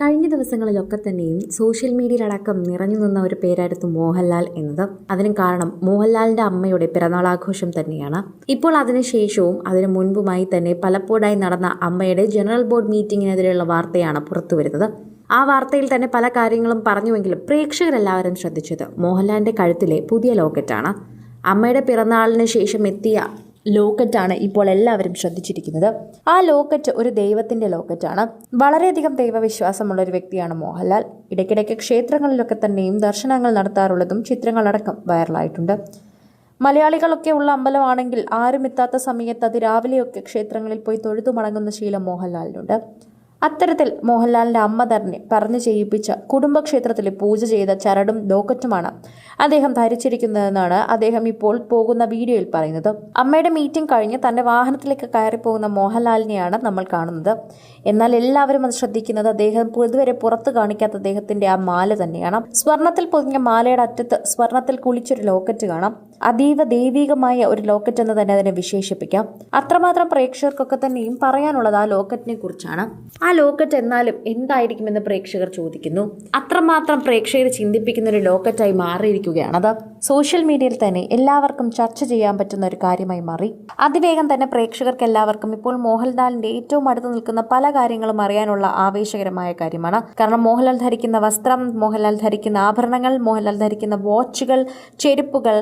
കഴിഞ്ഞ ദിവസങ്ങളിലൊക്കെ തന്നെയും സോഷ്യൽ മീഡിയയിലടക്കം നിറഞ്ഞു നിന്ന ഒരു പേരായിരുന്നു മോഹൻലാൽ എന്നത്. അതിന് കാരണം മോഹൻലാലിന്റെ അമ്മയുടെ പിറന്നാളാഘോഷം തന്നെയാണ്. ഇപ്പോൾ അതിനുശേഷവും അതിനു മുൻപുമായി തന്നെ പലപ്പോഴായി നടന്ന അമ്മയുടെ ജനറൽ ബോർഡ് മീറ്റിംഗിനെതിരെയുള്ള വാർത്തയാണ് പുറത്തുവരുന്നത്. ആ വാർത്തയിൽ തന്നെ പല കാര്യങ്ങളും പറഞ്ഞുവെങ്കിലും പ്രേക്ഷകരെല്ലാവരും ശ്രദ്ധിച്ചത് മോഹൻലാലിന്റെ കഴുത്തിലെ പുതിയ ലോക്കറ്റാണ്. അമ്മയുടെ പിറന്നാളിന് ശേഷം എത്തിയ ലോക്കറ്റാണ് ഇപ്പോൾ എല്ലാവരും ശ്രദ്ധിച്ചിരിക്കുന്നത്. ആ ലോക്കറ്റ് ഒരു ദൈവത്തിന്റെ ലോക്കറ്റാണ്. വളരെയധികം ദൈവവിശ്വാസമുള്ള ഒരു വ്യക്തിയാണ് മോഹൻലാൽ. ഇടയ്ക്കിടയ്ക്ക് ക്ഷേത്രങ്ങളിലൊക്കെ തന്നെയും ദർശനങ്ങൾ നടത്താറുള്ളതും ചിത്രങ്ങളടക്കം വൈറലായിട്ടുണ്ട്. മലയാളികളൊക്കെ ഉള്ള അമ്പലമാണെങ്കിൽ ആരും എത്താത്ത സമയത്ത് അത് രാവിലെയൊക്കെ ക്ഷേത്രങ്ങളിൽ പോയി തൊഴുതു മടങ്ങുന്ന ശീലം മോഹൻലാലിനുണ്ട്. അത്തരത്തിൽ മോഹൻലാലിന്റെ അമ്മ തന്നെ പറഞ്ഞു ചെയ്യിപ്പിച്ച കുടുംബക്ഷേത്രത്തിലെ പൂജ ചെയ്ത ചരടും ലോക്കറ്റുമാണ് അദ്ദേഹം ധരിച്ചിരിക്കുന്നതെന്നാണ് അദ്ദേഹം ഇപ്പോൾ പോകുന്ന വീഡിയോയിൽ പറയുന്നത്. അമ്മയുടെ മീറ്റിംഗ് കഴിഞ്ഞ് തന്റെ വാഹനത്തിലേക്ക് കയറി പോകുന്ന മോഹൻലാലിനെയാണ് നമ്മൾ കാണുന്നത്. എന്നാൽ എല്ലാവരും അത് ശ്രദ്ധിക്കുന്നത് അദ്ദേഹം ഇതുവരെ പുറത്തു കാണിക്കാത്ത അദ്ദേഹത്തിന്റെ ആ മാല തന്നെയാണ്. സ്വർണത്തിൽ പൊതിഞ്ഞ മാലയുടെ അറ്റത്ത് സ്വർണത്തിൽ കുളിച്ചൊരു ലോക്കറ്റ് കാണാം. അതീവ ദൈവികമായ ഒരു ലോക്കറ്റ് എന്ന് തന്നെ അതിനെ വിശേഷിപ്പിക്കാം. അത്രമാത്രം പ്രേക്ഷകർക്കൊക്കെ തന്നെയും പറയാനുള്ളത് ആ ലോക്കറ്റിനെ കുറിച്ചാണ്. ആ ലോക്കറ്റ് എന്നാലും എന്തായിരിക്കുമെന്ന് പ്രേക്ഷകർ ചോദിക്കുന്നു. അത്രമാത്രം പ്രേക്ഷകരെ ചിന്തിപ്പിക്കുന്ന ഒരു ലോക്കറ്റായി മാറിയിരിക്കുകയാണ് അത്. സോഷ്യൽ മീഡിയയിൽ തന്നെ എല്ലാവർക്കും ചർച്ച ചെയ്യാൻ പറ്റുന്ന ഒരു കാര്യമായി മാറി. അതിവേഗം തന്നെ പ്രേക്ഷകർക്ക് എല്ലാവർക്കും ഇപ്പോൾ മോഹൻലാലിന്റെ ഏറ്റവും അടുത്ത് നിൽക്കുന്ന പല കാര്യങ്ങളും അറിയാനുള്ള ആവേശകരമായ കാര്യമാണ്. കാരണം മോഹൻലാൽ ധരിക്കുന്ന വസ്ത്രം മോഹൻലാൽ ധരിക്കുന്ന ആഭരണങ്ങൾ മോഹൻലാൽ ധരിക്കുന്ന വാച്ചുകൾ ചെരുപ്പുകൾ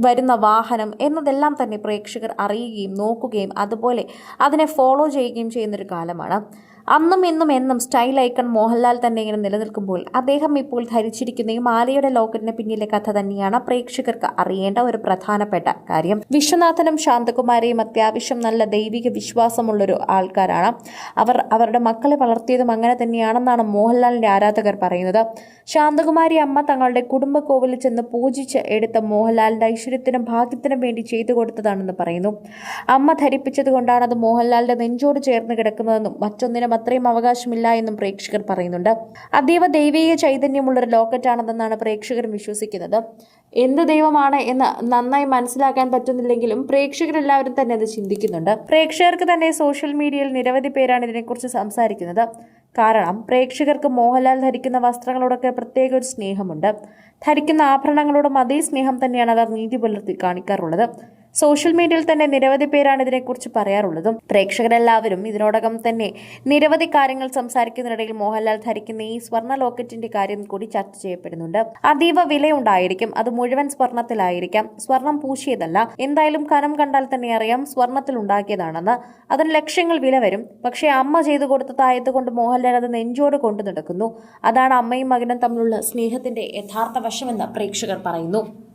വരുന്ന വാഹനം എന്നതെല്ലാം തന്നെ പ്രേക്ഷകർ അറിയുകയും നോക്കുകയും അതുപോലെ അതിനെ ഫോളോ ചെയ്യുകയും ചെയ്യുന്നൊരു കാലമാണ്. അന്നും ഇന്നും എന്നും സ്റ്റൈൽ ഐക്കൺ മോഹൻലാൽ തന്നെ ഇങ്ങനെ നിലനിൽക്കുമ്പോൾ അദ്ദേഹം ഇപ്പോൾ ധരിച്ചിരിക്കുന്ന ഈ മാലയുടെ ലോക്കറ്റിന് പിന്നിലെ കഥ തന്നെയാണ് പ്രേക്ഷകർക്ക് അറിയേണ്ട ഒരു പ്രധാനപ്പെട്ട കാര്യം. വിശ്വനാഥനും ശാന്തകുമാരിയും അത്യാവശ്യം നല്ല ദൈവിക വിശ്വാസമുള്ളൊരു ആൾക്കാരാണ്. അവർ അവരുടെ മക്കളെ വളർത്തിയതും അങ്ങനെ തന്നെയാണെന്നാണ് മോഹൻലാലിന്റെ ആരാധകർ പറയുന്നത്. ശാന്തകുമാരി അമ്മ തങ്ങളുടെ കുടുംബ കോവിലിൽ ചെന്ന് പൂജിച്ച് എടുത്ത മോഹൻലാലിന്റെ ഐശ്വര്യത്തിനും ഭാഗ്യത്തിനും വേണ്ടി ചെയ്തു കൊടുത്തതാണെന്ന് പറയുന്നു. അമ്മ ധരിപ്പിച്ചത് കൊണ്ടാണ് അത് മോഹൻലാലിന്റെ നെഞ്ചോട് ചേർന്ന് കിടക്കുന്നതെന്നും മറ്റൊന്നിനും അത്രയും അവകാശമില്ല എന്നും പ്രേക്ഷകർ പറയുന്നുണ്ട്. അതീവ ദൈവീക ചൈതന്യമുള്ളൊരു ലോക്കറ്റാണെന്നാണ് പ്രേക്ഷകർ വിശ്വസിക്കുന്നത്. എന്ത് ദൈവമാണ് എന്ന് നന്നായി മനസ്സിലാക്കാൻ പറ്റുന്നില്ലെങ്കിലും പ്രേക്ഷകരെല്ലാവരും തന്നെ അത് ചിന്തിക്കുന്നുണ്ട്. പ്രേക്ഷകർക്ക് തന്നെ സോഷ്യൽ മീഡിയയിൽ നിരവധി പേരാണ് ഇതിനെക്കുറിച്ച് സംസാരിക്കുന്നത്. കാരണം പ്രേക്ഷകർക്ക് മോഹൻലാൽ ധരിക്കുന്ന വസ്ത്രങ്ങളോടൊക്കെ പ്രത്യേക ഒരു സ്നേഹമുണ്ട്. ധരിക്കുന്ന ആഭരണങ്ങളോടും അതേ സ്നേഹം തന്നെയാണ് അവർ നീതി പുലർത്തി കാണിക്കാറുള്ളത്. സോഷ്യൽ മീഡിയയിൽ തന്നെ നിരവധി പേരാണ് ഇതിനെക്കുറിച്ച് പറയാറുള്ളതും പ്രേക്ഷകരെല്ലാവരും ഇതിനോടകം തന്നെ നിരവധി കാര്യങ്ങൾ സംസാരിക്കുന്നതിനിടയിൽ മോഹൻലാൽ ധരിക്കുന്ന ഈ സ്വർണ ലോക്കറ്റിന്റെ കാര്യം കൂടി ചർച്ച ചെയ്യപ്പെടുന്നുണ്ട്. അതീവ വിലയുണ്ടായിരിക്കും. അത് മുഴുവൻ സ്വർണത്തിലായിരിക്കാം. സ്വർണം പൂശിയതല്ല. എന്തായാലും കനം കണ്ടാൽ തന്നെ അറിയാം സ്വർണത്തിൽ ഉണ്ടാക്കിയതാണെന്ന്. അതിന് ലക്ഷ്യങ്ങൾ വില വരും. പക്ഷേ അമ്മ ചെയ്തു കൊടുത്തതായതുകൊണ്ട് മോഹൻലാൽ അത് നെഞ്ചോട് കൊണ്ടു നടക്കുന്നു. അതാണ് അമ്മയും മകനും തമ്മിലുള്ള സ്നേഹത്തിന്റെ യഥാർത്ഥ വശമെന്ന് പ്രേക്ഷകർ പറയുന്നു.